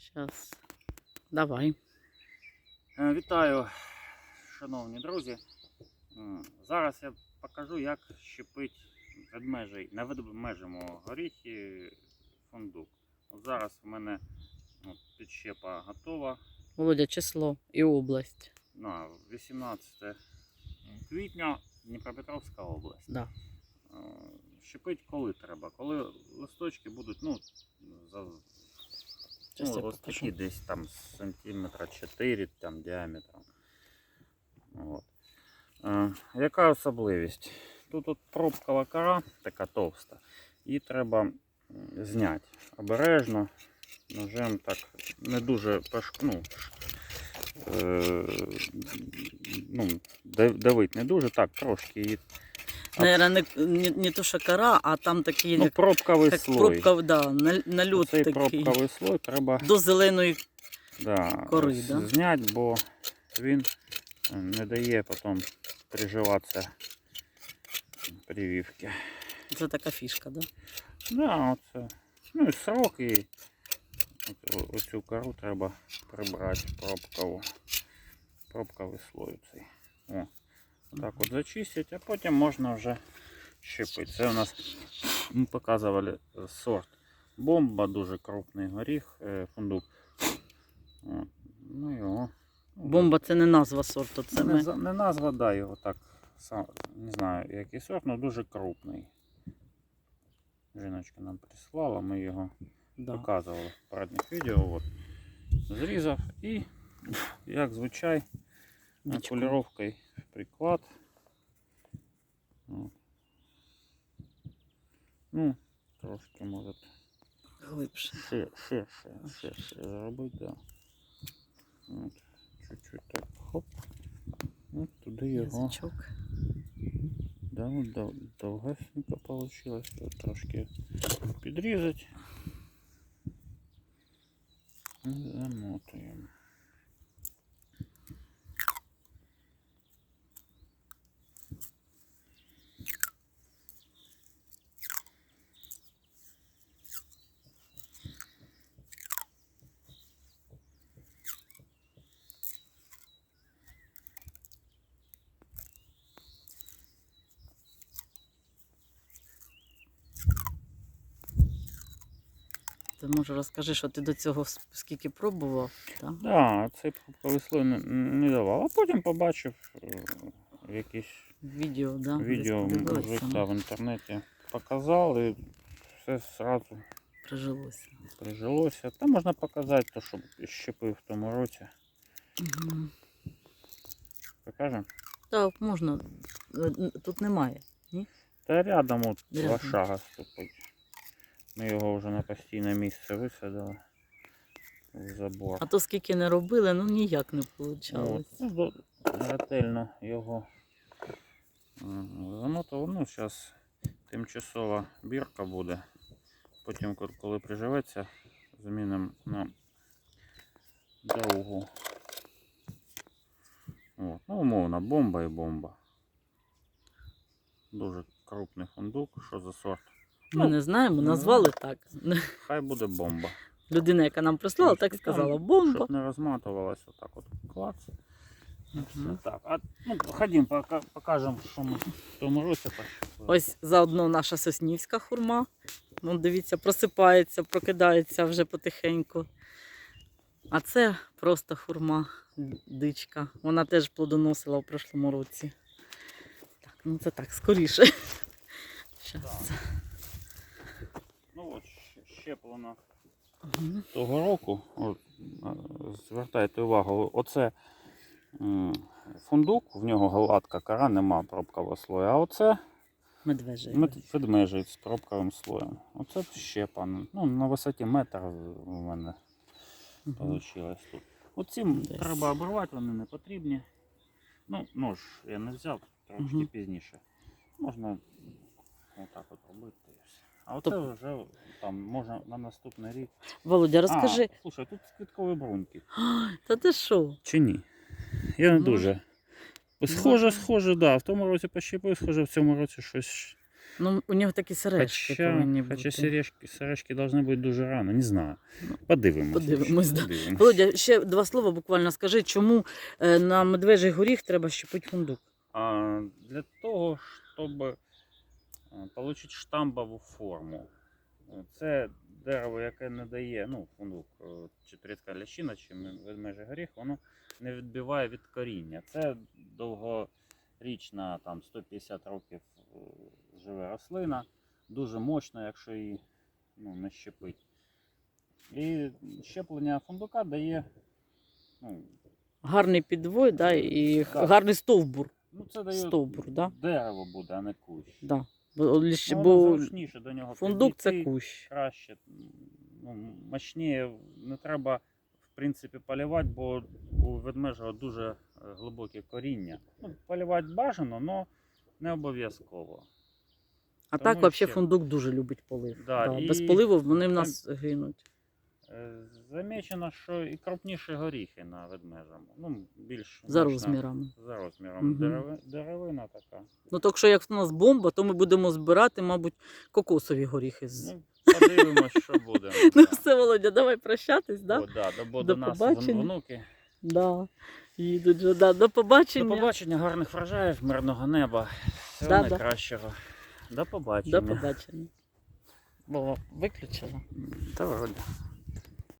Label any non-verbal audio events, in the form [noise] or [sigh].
Щас. Давай. Е, Вітаю, шановні друзі. Зараз я покажу, як щепить ведмежий, на ведмежому горіхі фундук. От зараз в мене от, підщепа готова. Володя, число і область. На 18 квітня Дніпропетровська область. Да. Е, Щепить коли треба, коли листочки будуть, ну, за, ну, такі десь там сантиметра 4 там діаметром. От. Е, яка особливість? Тут от пробкова кора така товста, її треба зняти обережно, ножем так не дуже ну, е, ну, давить не дуже, так, трошки її. Наверное, не, не, не то, що кора, а там такий, Ну, пробковий як слой. пробка, да, на- нальот Цей такий. пробковий слой треба До зеленої да, Кори, да? зняти, бо він не дає потім приживатися прививки. це така фішка, да? Да, оце. Ну і срок і оцю кору треба прибрати пробкову. Пробковий слой цей. О, так от зачистити, а потім можна вже щепити. Це у нас ми показували е, сорт бомба, дуже крупний горіх, е, фундук. От. Ну його. Бомба це не назва сорту, це не, ми. не назва, да, його так. Сам, не знаю, який сорт, але дуже крупний. Жіночка нам прислала, ми його Да. показували в попередніх відео. От. Зрізав і, [laughs] як звичай, Дічко. поліровкою в приклад. От. Ну, трошки може Глибше. шир, ширше, ширше зробити, да. От. Чуть-чуть так, хоп. От туди його. Язичок. Да, от дов- довгесенько получилось. Тут трошки підрізати. І замотуємо. Ти може розкажи, що ти до цього скільки пробував, так? Да, цей пробковий слой не, не давав. А потім побачив е, якісь Відео, да? відео подивилася, ну, в інтернеті показав і все зразу Прижилося. прижилося. Та можна показати, то, що щепив в тому році. Угу. Покажемо? Так, можна. Е, Тут немає. Та рядом от два шага ступить. Ми його вже на постійне місце висадили в забор. А то скільки не робили, ну ніяк не вийшло. Ну, ретельно його м, замотав. Ну, зараз тимчасова бірка буде. Потім, коли приживеться, змінимо на довгу. От. Ну, умовно, бомба і бомба. Дуже крупний фундук. Що за сорт? Ми Ну, не знаємо, ну, назвали так. [laughs] Хай буде бомба. Людина, яка нам прислала, так сказала. Бомба. Щоб не розматувалося, отак от клац. Так. А, ну, ходім, пока, покажемо, що ми в тому році. Ось заодно наша соснівська хурма. Ну, дивіться, просипається, прокидається вже потихеньку. А це просто хурма дичка. Вона теж плодоносила в прошлому році. Так, ну це так, скоріше. [laughs] Щас. Щеплено Мгм. того року. От, звертайте увагу, оце фундук, в нього гладка кора, нема пробкового слою. А оце Медвежий. з пробковим слоєм. Оце щепано. Ну, на висоті метр у мене вийшло тут. Десь. треба обривати, вони не потрібні. Ну, нож я не взяв трошки Мгм. пізніше. Можна отак от робити. А оце Тоб- вже там можна на наступний рік. Володя, розкажи. А, слушай, тут квіткові бруньки. [gasps] Та ти що? Чи ні? Я не Може. дуже. Схоже, схоже, да. В тому році пощепив, схоже, в цьому році щось Ну, у нього такі сережки Хоча, повинні бути. хоча сережки, сережки должны бути дуже рано, не знаю. Ну, Подивимось. подивимось, да. подивимось. Володя, ще два слова буквально скажи, чому е, на медвежий горіх треба щепити фундук? А, для того, щоб е, отримати штамбову форму. Е, Це дерево, яке не дає, ну, фундук, е, чи трітка лящина, чи ме- ведмежий горіх, воно не відбиває від коріння. Це довгорічна, там 150 років живе рослина, дуже мощна, якщо її ну, не щепить. І щеплення фундука дає ну, Гарний підвой, да, і Так. гарний стовбур. Ну, це дає Стовбур, да? дерево буде, а не кущ. Да. Бо, ліщ- Ну, бо воно зручніше до нього фундук це підійти, кущ. краще. Ну, мощніше не треба, в принципі, полівати, бо у ведмежого дуже е, глибоке коріння. Ну, полівати бажано, але не обов'язково. А Тому так взагалі ще- фундук дуже любить полив. Да, Да, і Без поливу вони в нас гинуть. Замічено, що і крупніші горіхи на ведмежому. Ну, більш За мощна- розмірами. За розміром. Мгм. Дереви- деревина така. Ну так що як в нас бомба, то ми будемо збирати, мабуть, кокосові горіхи. з- Ну, подивимось, що буде. [laughs] Ну Да. все, Володя, давай прощатись, да? О, да, до, бо До до нас побачення. внуки. Да. Їдуть же, да. До До побачення. побачення, гарних врожаїв, мирного неба. Всього Да, да. найкращого. До побачення. До побачення. Бо виключила. Та вроде.